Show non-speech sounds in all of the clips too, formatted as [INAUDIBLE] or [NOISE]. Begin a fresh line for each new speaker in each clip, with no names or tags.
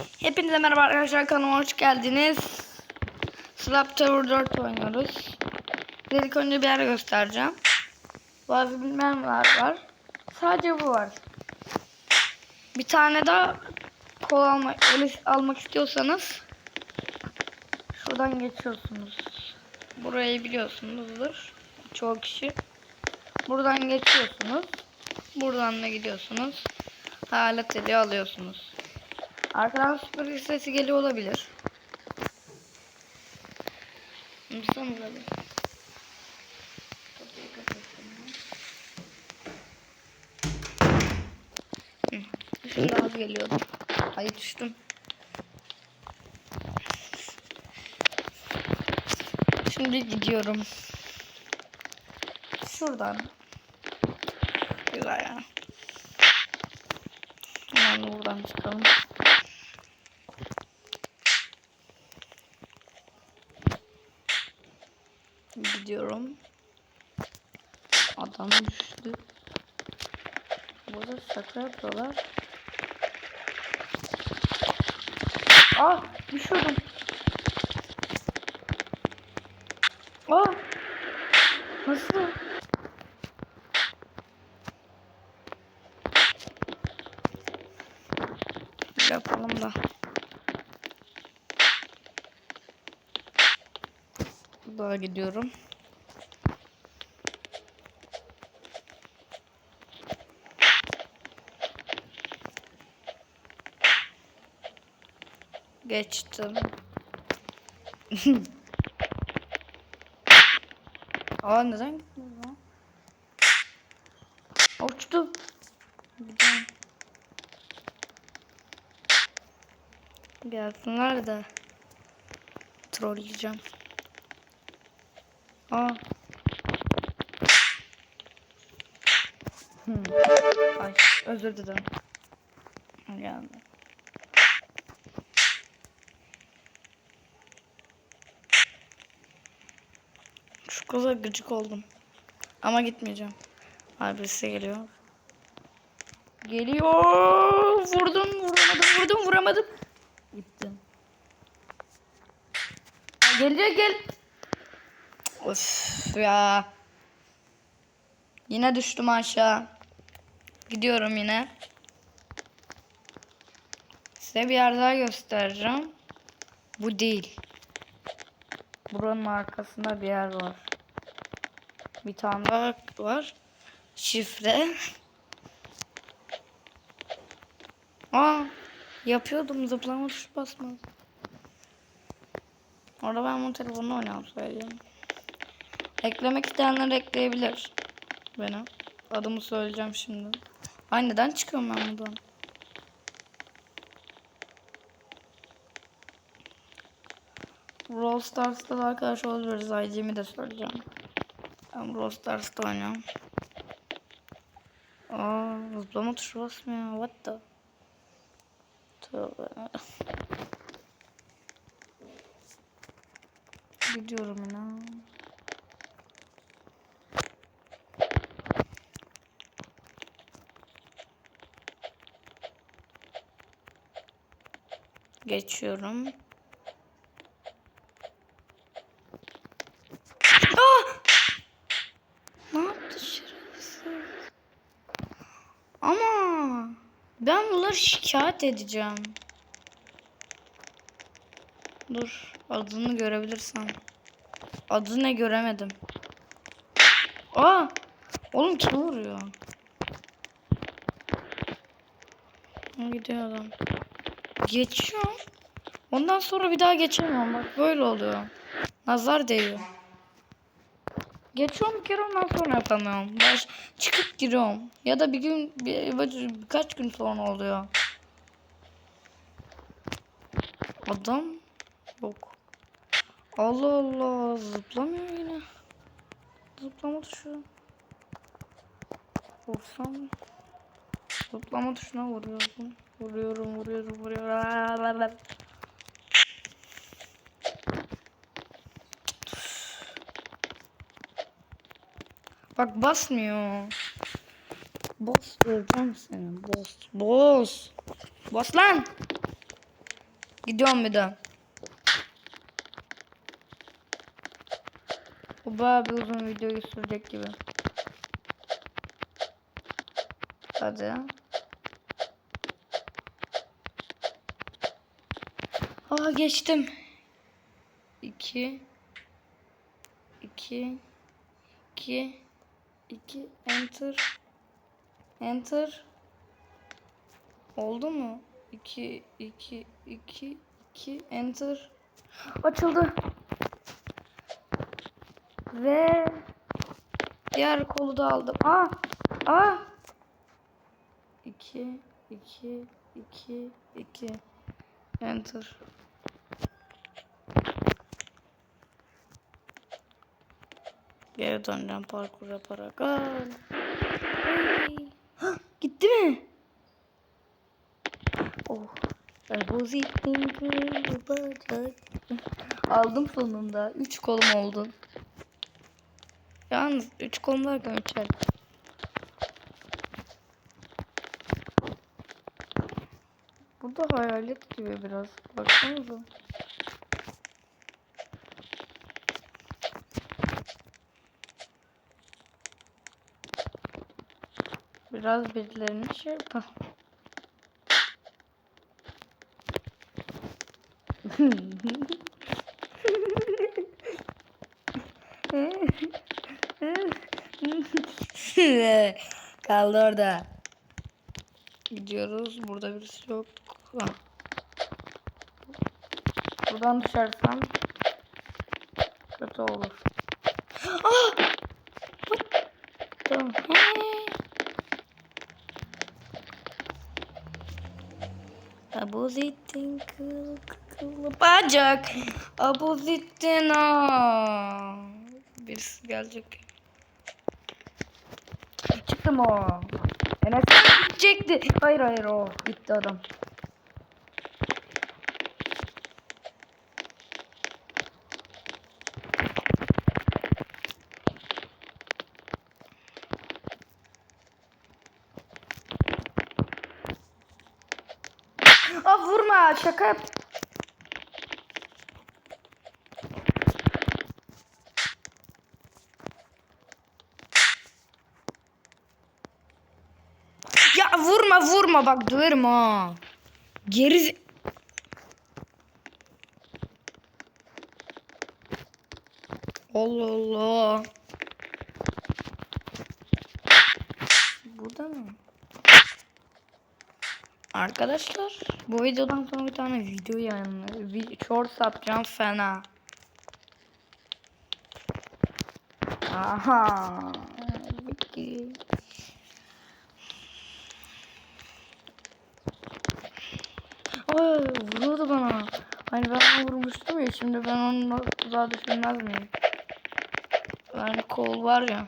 Hepinize merhaba arkadaşlar kanalıma hoş geldiniz. Slap Tower 4 oynuyoruz. İlk önce bir yer göstereceğim. Bazı bilmemler var. Sadece bu var. Bir tane daha kol öyle almak istiyorsanız şuradan geçiyorsunuz. Burayı biliyorsunuzdur. Çoğu kişi. Buradan geçiyorsunuz. Buradan da gidiyorsunuz. Hayalet eli alıyorsunuz. Arkadan süpürge sesi geliyor olabilir. Ben. Hı, Şimdi az geliyordu. Ay düştüm. Şimdi gidiyorum. Şuradan. Güzel ya. Hemen buradan çıkalım. Gidiyorum. Adam düştü. Burada şaka yapıyorlar. Ah düşüyordum. Ah nasıl? Yapalım da. Daha gidiyorum. Geçtim. [LAUGHS] Aa neden gitmiyor lan? Uçtum. Gidelim. Gelsinler de trolleyeceğim. Aa. Hmm. Ay özür dilerim. Geldi. Şu kıza gıcık oldum. Ama gitmeyeceğim. Abi birisi geliyor. Geliyor. Vurdum vuramadım vurdum vuramadım. Gittim. Geliyor gel. Of ya. Yine düştüm aşağı. Gidiyorum yine. Size bir yer daha göstereceğim. Bu değil. Buranın arkasında bir yer var. Bir tane daha var. Şifre. Aa, yapıyordum zıplama tuşu basmaz. Orada ben bu telefonla oynayalım söyleyeyim. Eklemek isteyenler ekleyebilir. Beni. Adımı söyleyeceğim şimdi. Ay neden çıkıyorum ben buradan? Brawl Stars'ta da arkadaş olabiliriz. ID'mi de söyleyeceğim. Ben Brawl Stars'ta oynuyorum. Aa, zıplama tuşu basmıyor. What the? Tövbe. Gidiyorum yine. Geçiyorum. Ah! Ne yaptı şerefsiz? Ama ben bunları şikayet edeceğim. Dur adını görebilirsem. Adı ne göremedim. Aa! Oğlum kim vuruyor? Gidiyor adam. Geçiyorum. Ondan sonra bir daha geçemiyorum. Bak böyle oluyor. Nazar değiyor. Geçiyorum bir kere ondan sonra yapamıyorum. Baş, çıkıp giriyorum. Ya da bir gün bir- birkaç gün sonra oluyor. Adam yok. Allah Allah zıplamıyor yine. Zıplama tuşu. Vursam. Zıplama tuşuna vuruyorum. Vuruyorum vuruyorum vuruyorum. Bak basmıyor. Boss öleceğim seni. Boss. Boss. Boss lan. Gidiyorum bir daha. Bu bayağı bir uzun videoyu sürecek gibi. Hadi. Aa geçtim. 2 2 2 2 enter enter oldu mu? 2 2 2 2 enter açıldı. Ve diğer kolu da aldım. Aa! Aa! 2 2 2 2 enter Geri döneceğim parkur yaparak. Aa. [GASPS] Gitti mi? Oh. Pozitin kırılacak. Aldım sonunda. Üç kolum oldu. Yalnız üç kolum derken üçer. Bu da hayalet gibi biraz. Baksanıza. Biraz birilerini şey yapalım. [LAUGHS] Kaldı orada. Gidiyoruz. Burada birisi yok. Buradan düşersem kötü olur. Ah! Tamam. Hey! Abuzittin kıl kıl bacak. Abuzittin aa. Birisi gelecek. Çıktım o. Enes gidecekti. Hayır hayır o. Gitti adam. Aa vurma şaka yap. Ya vurma bak döverim ha. Geri Allah Allah. Burada mı? Arkadaşlar bu videodan sonra bir tane video yayınlıyor. Vi- Shorts yapacağım fena. Aha. Peki. Ay vuruyordu bana. Hani ben onu vurmuştum ya şimdi ben onu daha düşünmez miyim? Yani kol var ya.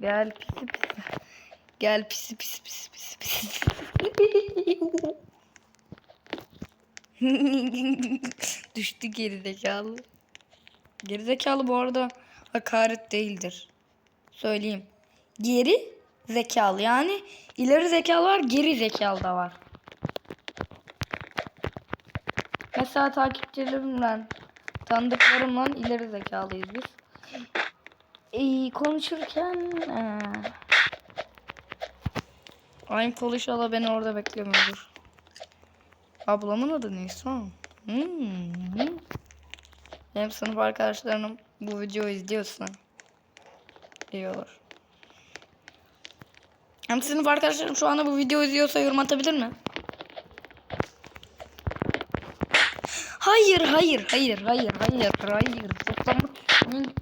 Gel pisi pisi. Gel pisi pisi pisi pisi pisi. [LAUGHS] Düştü gerizekalı. Gerizekalı bu arada hakaret değildir. Söyleyeyim. Geri zekalı yani ileri zekalı var geri zekalı da var. Mesela takipçilerimle tanıdıklarımla ileri zekalıyız biz. Ee, konuşurken ee, Aynı konuşala beni orada beklemiyordur. Ablamın adı Nisan. Hmm. Benim sınıf arkadaşlarım bu videoyu izliyorsa iyi olur. Hem sınıf arkadaşlarım şu anda bu videoyu izliyorsa yorum atabilir mi? Hayır, hayır, hayır, hayır, hayır, hayır. İçin-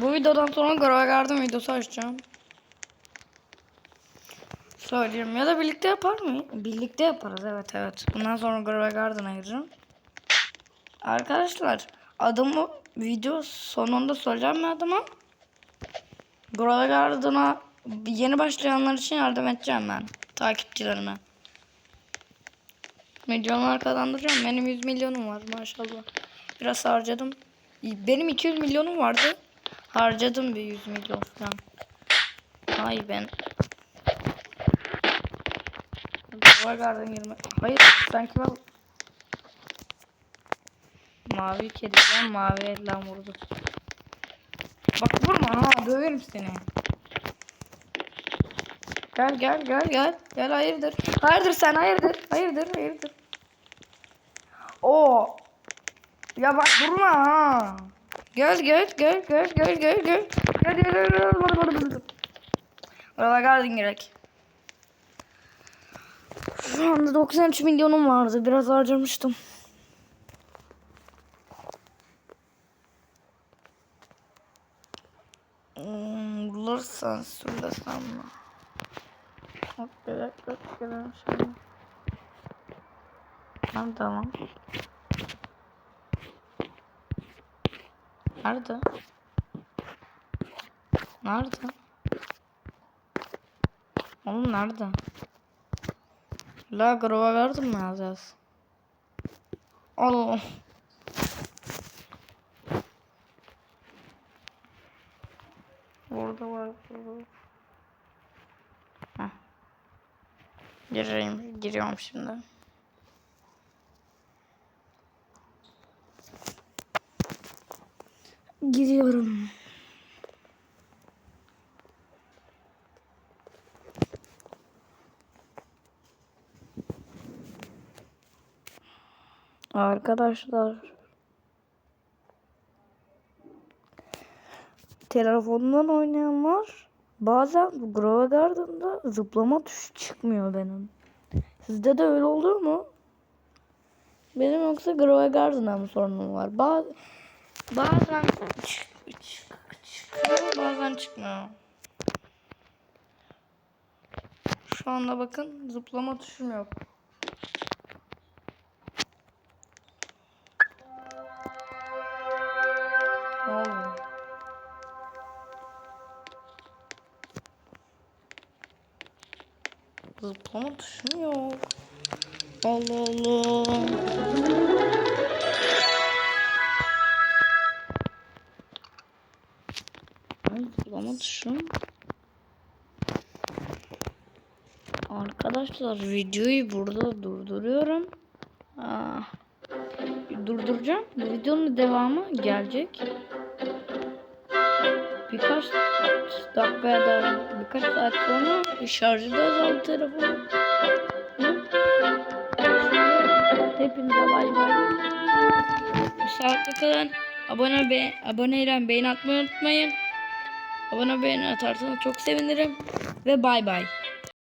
Bu videodan sonra Grove Garden videosu açacağım. Söyleyeyim ya da birlikte yapar mı? Birlikte yaparız evet evet. Bundan sonra Grove Garden'a gireceğim. Arkadaşlar adımı video sonunda söyleyeceğim mi adımı? Grove Garden'a yeni başlayanlar için yardım edeceğim ben. Takipçilerime. Milyonlar kazandıracağım. Benim 100 milyonum var maşallah. Biraz harcadım. Benim 200 milyonum vardı. Harcadım bir 100 milyon falan. Ay ben. Duvar garden girme. Hayır sanki ben Mavi kediden mavi elden vurdu. Bak vurma ha döverim seni. Gel gel gel gel. Gel hayırdır. Hayırdır sen hayırdır. Hayırdır hayırdır. O. Ya bak durma ha. Gel gel gel gel gel gel gel. Gel gel gel gel. Orada geldin gerek. Şu anda 93 milyonum vardı. Biraz harcamıştım. Bulursan söylesem mi? Hop gerek yok gelen şey. Tamam tamam. Nerede? Nerede? Oğlum nerede? La grova verdim mi yazacağız? Allah. Orada var. Burada. Heh. Gireyim, giriyorum şimdi. Giriyorum. Arkadaşlar telefondan oynayanlar bazen Grove Garden'da zıplama tuşu çıkmıyor benim. Sizde de öyle oluyor mu? Benim yoksa Grove Garden'da mı sorunum var? Bazı bazen çık, çık, çıkıyor bazen çıkmıyor. Şu anda bakın zıplama tuşum yok. Zıplama tuşum yok. Allah Allah. Ay, Zıplama tuşum. Arkadaşlar videoyu burada durduruyorum. Aa, durduracağım. Bu videonun devamı gelecek. Birkaç dakika ya da birkaç saat sonra şarjı da azaldı telefonu. Hepinize bay bay. Sağlıklı kalın. Abone be aboneyle beğeni atmayı unutmayın. Abone beğeni atarsanız çok sevinirim. Ve bay bay.